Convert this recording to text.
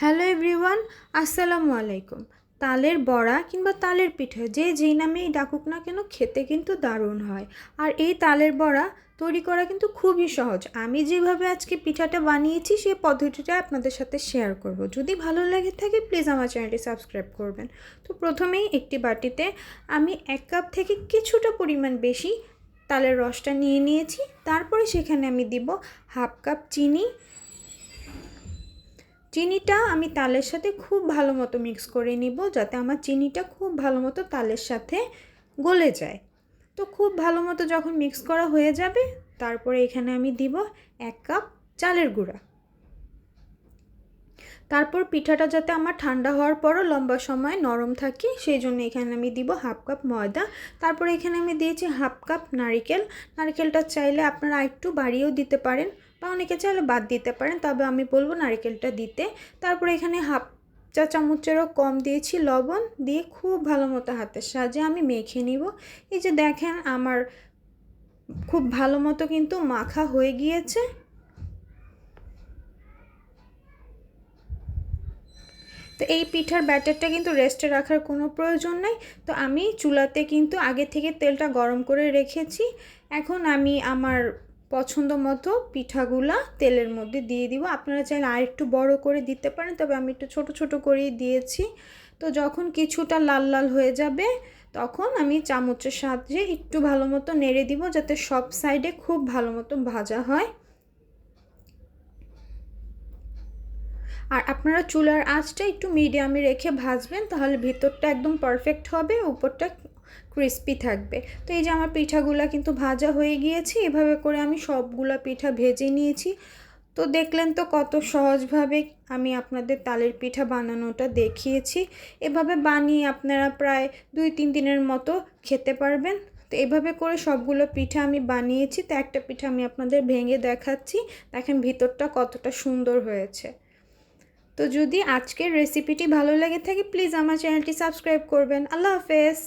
Hello everyone, আসসালামু আলাইকুম। তালের বড়া কিংবা তালের পিঠা যে যেই নামেই ডাকুক না কেন খেতে কিন্তু দারুণ হয়। আর এই তালের বড়া তৈরি করা কিন্তু খুবই সহজ। আমি যেভাবে আজকে পিঠাটা বানিয়েছি সেই পদ্ধতিটা আপনাদের সাথে শেয়ার করব। যদি ভালো লাগে থাকে প্লিজ আমার চ্যানেলটি সাবস্ক্রাইব করবেন। তো প্রথমেই একটি বাটিতে আমি এক কাপ থেকে কিছুটা পরিমাণ বেশি তালের রসটা নিয়ে নিয়েছি। তারপরে সেখানে আমি দিব হাফ কাপ চিনি চিনিটা আমি তালের সাথে খুব ভালো মতো মিক্স করে নিব যাতে আমার চিনিটা খুব ভালো মতো তালের সাথে গলে যায়। তো খুব ভালো মতো যখন মিক্স করা হয়ে যাবে, তারপরে এখানে আমি দিব এক কাপ চালের গুঁড়া। তারপর পিঠাটা যাতে আমার ঠান্ডা হওয়ার পরও লম্বা সময় নরম থাকে, সেই জন্য এখানে আমি দিব হাফ কাপ ময়দা। তারপরে এখানে আমি দিয়েছি হাফ কাপ নারিকেল। নারিকেলটা চাইলে আপনারা একটু বাড়িয়েও দিতে পারেন। বা অনেকে চাইলে বাদ দিতে পারেন, তবে আমি বলব নারিকেলটা দিতে। তারপরে এখানে হাফ চা চামচেরও কম দিয়েছি, লবণ দিয়ে খুব ভালো মতো হাতের সাহায্যে আমি মেখে নিব। এই যে দেখেন আমার খুব ভালো মতো কিন্তু মাখা হয়ে গিয়েছে। তো এই পিঠার ব্যাটারটা কিন্তু রেস্টে রাখার কোনো প্রয়োজন নাই। তো আমি চুলাতে কিন্তু আগে থেকে তেলটা গরম করে রেখেছি। এখন আমি আমার পছন্দ মতো পিঠাগুলা তেলের মধ্যে দিয়ে দিব। আপনারা চাইলে আর একটু বড় করে দিতে পারেন, তবে আমি একটু ছোট ছোট করেই দিয়েছি। তো যখন কিছুটা লাল লাল হয়ে যাবে, তখন আমি চামচের সাহায্যে একটু ভালো মতো নেড়ে দিব, যাতে সব সাইডে খুব ভালো মতো ভাজা হয়। আর আপনারা চুলার আঁচটা একটু মিডিয়ামে রেখে ভাজবেন, তাহলে ভিতরটা একদম পারফেক্ট হবে, উপরটা ক্রিস্পি থাকবে। তো এই যে আমার পিঠাগুলো কিন্তু ভাজা হয়ে গিয়েছে, এভাবে করে আমি সবগুলা পিঠা ভেজে নিয়েছি। তো দেখলেন তো কত সহজভাবে আমি আপনাদের তালের পিঠা বানানোটা দেখিয়েছি। এভাবে বানিয়ে আপনারা প্রায় দুই তিন দিনের মতো খেতে পারবেন। তো এভাবে করে সবগুলো পিঠা আমি বানিয়েছি। তো একটা পিঠা আমি আপনাদের ভেঙে দেখাচ্ছি। দেখেন ভিতরটা কতটা সুন্দর হয়েছে। তো যদি আজকের রেসিপিটি ভালো লেগে থাকে প্লিজ আমার চ্যানেলটি সাবস্ক্রাইব করবেন। আল্লাহ হাফেজ!